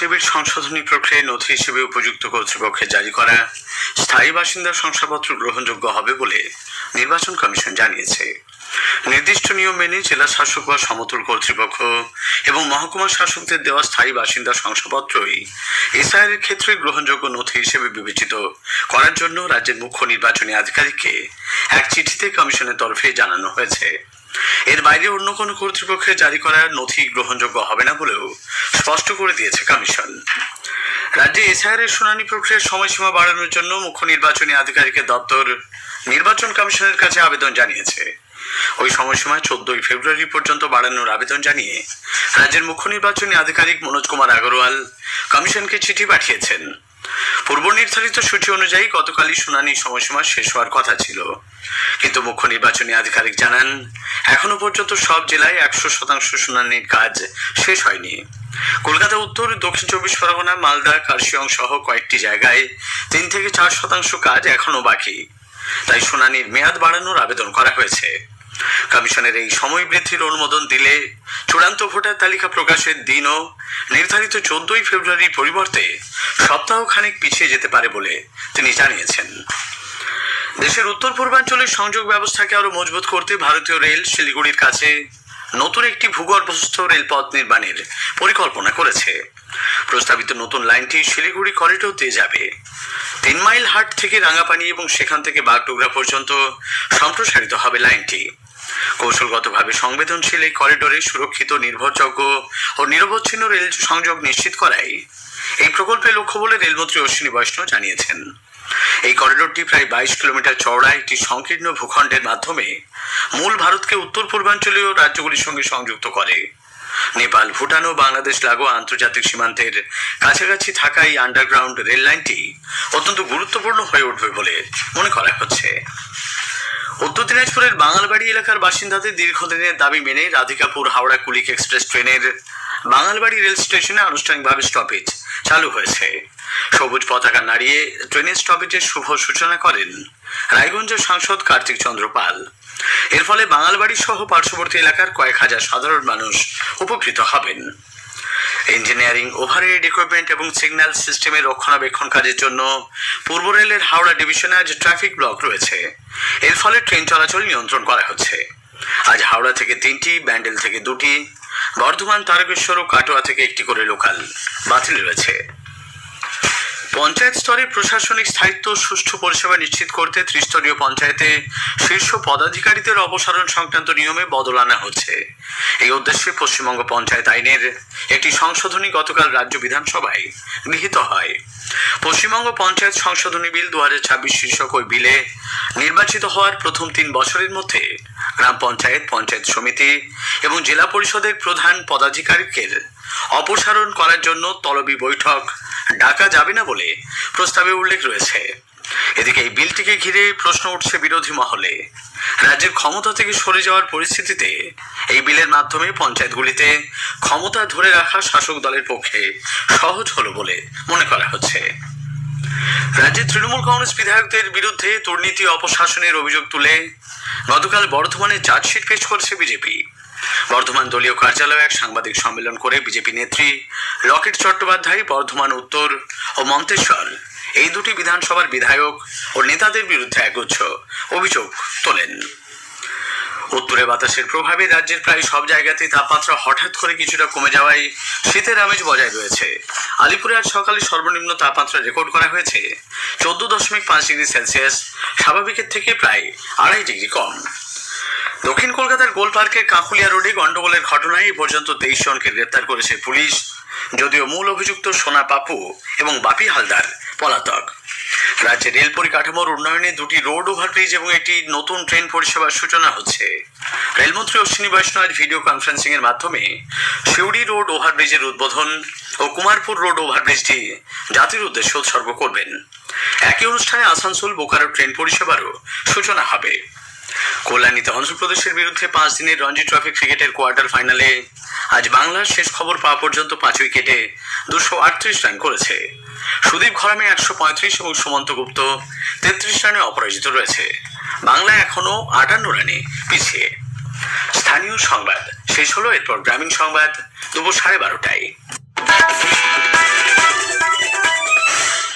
নিবিড় সংশোধনী প্রক্রিয়ায় নথি হিসেবে উপযুক্ত কর্তৃপক্ষের জারি করা স্থায়ী বাসিন্দার শংসাপত্র গ্রহণযোগ্য হবে বলে নির্বাচন কমিশন জানিয়েছে। নির্দিষ্ট নিয়ম মেনে জেলা শাসক বা সমতুল কর্তৃপক্ষ এবং মহকুমা শাসকদের দেওয়া স্থায়ী বাসিন্দা শংসাপত্রই এসআইআর এর ক্ষেত্রে গ্রহণযোগ্য নথি হিসেবে বিবেচিত করার জন্য রাজ্যের মুখ্য নির্বাচনী আধিকারিককে এক চিঠিতে কমিশনের তরফে জানানো হয়েছে। এর বাইরে অন্য কোনো কর্তৃপক্ষের জারি করা নথি গ্রহণযোগ্য হবে না বলেও স্পষ্ট করে দিয়েছে কমিশন। রাজ্যে এসআইআর এর শুনানি প্রক্রিয়ার সময়সীমা বাড়ানোর জন্য মুখ্য নির্বাচনী আধিকারিকের দপ্তর নির্বাচন কমিশনের কাছে আবেদন জানিয়েছে। ওই সময়সীমা চোদ্দই ফেব্রুয়ারি পর্যন্ত বাড়ানোর আবেদন জানিয়ে রাজ্যের মুখ্য নির্বাচনী আধিকারিক মনোজ কুমার আগরওয়াল কমিশনকে চিঠি পাঠিয়েছেন। পূর্ব নির্ধারিত সূচি অনুযায়ী গতকালই শুনানির সময়সীমা শেষ হওয়ার কথা ছিল। কিন্তু মুখ্য নির্বাচনী আধিকারিক জানান, এখনও পর্যন্ত সব জেলায় একশো শতাংশ শুনানির কাজ শেষ হয়নি। কলকাতা, উত্তর, দক্ষিণ চব্বিশ পরগনা, মালদা, কার্শিয়ং সহ কয়েকটি জায়গায় তিন থেকে চার শতাংশ কাজ এখনও বাকি। তাই শুনানির মেয়াদ বাড়ানোর আবেদন করা হয়েছে। কমিশনের এই সময় বৃদ্ধির অনুমোদন দিলে চূড়ান্ত ভোটার তালিকা প্রকাশের দিনও নির্ধারিত চোদ্দই ফেব্রুয়ারির পরিবর্তে সপ্তাহ সপ্তাহখানেক পিছিয়ে যেতে পারে বলে তিনি জানিয়েছেন। দেশের উত্তর পূর্বাঞ্চলের সংযোগ ব্যবস্থাকে আরও মজবুত করতে ভারতীয় রেল শিলিগুড়ির কাছে নতুন একটি ভূগর্ভস্থ রেলপথ নির্মাণের পরিকল্পনা করেছে। প্রস্তাবিত নতুন লাইনটি শিলিগুড়ি করিডোর দিয়ে যাবে। তিন মাইল হাট থেকে রাঙ্গাপানি এবং সেখান থেকে বাগডোগরা পর্যন্ত সম্প্রসারিত হবে লাইনটি। কৌশলগতভাবে সংবেদনশীল এই করিডোরে সুরক্ষিত, নির্ভরযোগ্য ও নিরবচ্ছিন্ন রেল সংযোগ নিশ্চিত করাই এই প্রকল্পের লক্ষ্য বলে রেলমন্ত্রী অশ্বিনী বৈষ্ণব জানিয়েছেন। এই করিডোরটি প্রায় বাইশ কিলোমিটার চওড়া, একটি সংকীর্ণ ভূখণ্ডের মাধ্যমে মূল ভারতকে উত্তর পূর্বাঞ্চলীয় রাজ্যগুলির সঙ্গে সংযুক্ত করে। নেপাল, ভুটান ও বাংলাদেশ লাগোয়া আন্তর্জাতিক সীমান্তের কাছাকাছি থাকা এই আন্ডারগ্রাউন্ড রেল লাইনটি অত্যন্ত গুরুত্বপূর্ণ হয়ে উঠবে বলে মনে করা হচ্ছে। উত্তর দিনাজপুরের বাঙালবাড়ি এলাকার বাসিন্দাদের দীর্ঘদিনের দাবি মেনে রাধিকাপুর হাওড়া কুলিক এক্সপ্রেস ট্রেনের বাঙালবাড়ি রেল স্টেশনে আনুষ্ঠানিকভাবে স্টপেজ চালু হয়েছে। সবুজ পতাকা নাড়িয়ে ট্রেনের স্টপেজের শুভ সূচনা করেন রায়গঞ্জের সাংসদ কার্তিক চন্দ্র পাল। এর ফলে বাঙালবাড়ি সহ পার্শ্ববর্তী এলাকার কয়েক হাজার সাধারণ মানুষ উপকৃত হবেন। ইঞ্জিনিয়ারিং ওভারহেড ইকুইপমেন্ট এবং সিগন্যাল সিস্টেমের রক্ষণাবেক্ষণ কাজের জন্য পূর্ব রেলের হাওড়া ডিভিশনে আজ ট্রাফিক ব্লক রয়েছে। এর ফলে ট্রেন চলাচল নিয়ন্ত্রণ করা হচ্ছে। আজ হাওড়া থেকে তিনটি, ব্যান্ডেল থেকে দুটি বর্ধমান তারকেশ্বর ও কাটোয়া থেকে একটি করে লোকাল বাতিল রয়েছে। পঞ্চায়েত স্তরে প্রশাসনিক স্থায়িত্ব সুষ্ঠু পরিষেবা নিশ্চিত করতে ত্রিস্তরীয় পঞ্চায়েতে শীর্ষ পদাধিকারীদের অপসারণ সংক্রান্ত নিয়মে বদল আনা হচ্ছে। এই উদ্দেশ্যে পশ্চিমবঙ্গ পঞ্চায়েত আইনের একটি সংশোধনী গতকাল রাজ্য বিধানসভায় গৃহীত হয়। পশ্চিমবঙ্গ পঞ্চায়েত সংশোধনী বিল দু হাজার ছাব্বিশ শীর্ষক ওই বিলে নির্বাচিত হওয়ার প্রথম তিন বছরের মধ্যে গ্রাম পঞ্চায়েত পঞ্চায়েত সমিতি এবং জেলা পরিষদের প্রধান পদাধিকারিকের অপসারণ করার জন্য তলবি বৈঠক ডাকা যাবে না বলে প্রস্তাবে উল্লেখ রয়েছে। এদিকে এই বিলটিকে ঘিরে প্রশ্ন উঠছে বিরোধী মহলে। রাজ্যের ক্ষমতা থেকে সরে যাওয়ার পরিস্থিতিতে এই বিলের মাধ্যমে পঞ্চায়েতগুলিতে ক্ষমতা ধরে রাখা শাসক দলের পক্ষে সহজ হলো বলে মনে করা হচ্ছে। রাজ্যের তৃণমূল কংগ্রেস বিধায়কদের বিরুদ্ধে দুর্নীতি অপশাসনের অভিযোগ তুলে গতকাল বর্ধমানে চার্জশিট পেশ করেছে বিজেপি। বর্ধমান দলীয় কার্যালয়ে এক সাংবাদিক সম্মেলন করে বিজেপি নেত্রী লকেট চট্টোপাধ্যায়, বর্ধমান উত্তর ও মন্তেশ্বর। এই দুটি বিধানসভার বিধায়ক ও নেতাদের বিরুদ্ধে একগুচ্ছ অভিযোগ তোলেন। উত্তরে বাতাসের প্রভাবে রাজ্যের প্রায় সব জায়গাতেই তাপমাত্রা হঠাৎ করে কিছুটা কমে যাওয়ায় শীতের আমেজ বজায় রয়েছে। আলিপুরে আজ সকালে সর্বনিম্ন তাপমাত্রা রেকর্ড করা হয়েছে। চোদ্দ দশমিক পাঁচ ডিগ্রি সেলসিয়াস, স্বাভাবিকের থেকে প্রায় আড়াই ডিগ্রি কম। দক্ষিণ কলকাতার গোল পার্কের কাঁকুলিয়া রোডে গন্ডগোলের ঘটনায় এ পর্যন্ত তেইশ জনকে গ্রেপ্তার করেছে পুলিশ, যদিও মূল অভিযুক্ত সোনা পাপু এবং বাপি হালদার পলাতক। রাজ্যে রেল পরিকাঠামোর উন্নয়নে দুটি রোড ওভারব্রিজ এবং একটি নতুন ট্রেন পরিষেবার সূচনা হচ্ছে। রেলমন্ত্রী অশ্বিনী বৈষ্ণব ভিডিও কনফারেন্সিং এর মাধ্যমে শিউড়ি রোড ওভারব্রিজের উদ্বোধন ও কুমারপুর রোড ওভারব্রিজটি জাতির উদ্দেশ্যে উৎসর্গ করবেন। একই অনুষ্ঠানে আসানসোল বোকারো ট্রেন পরিষেবারও সূচনা হবে। কল্যাণীতে। অন্ধ্রপ্রদেশের বিরুদ্ধে পাঁচ দিনের রঞ্জি ট্রফি ক্রিকেটের কোয়ার্টার ফাইনালে আজ বাংলার শেষ খবর পাওয়া পর্যন্ত পাঁচ উইকেটে দুশো আটত্রিশ রান করেছে। সুদীপ ঘরামে একশো পঁয়ত্রিশ এবং সুমন্ত গুপ্ত তেত্রিশ রানে অপরাজিত রয়েছে। বাংলা এখনও আটান্ন রানে পিছিয়ে। স্থানীয় সংবাদ। শেষ হলো এরপর গ্রামীণ সংবাদ। দুপুর সাড়ে বারোটায়।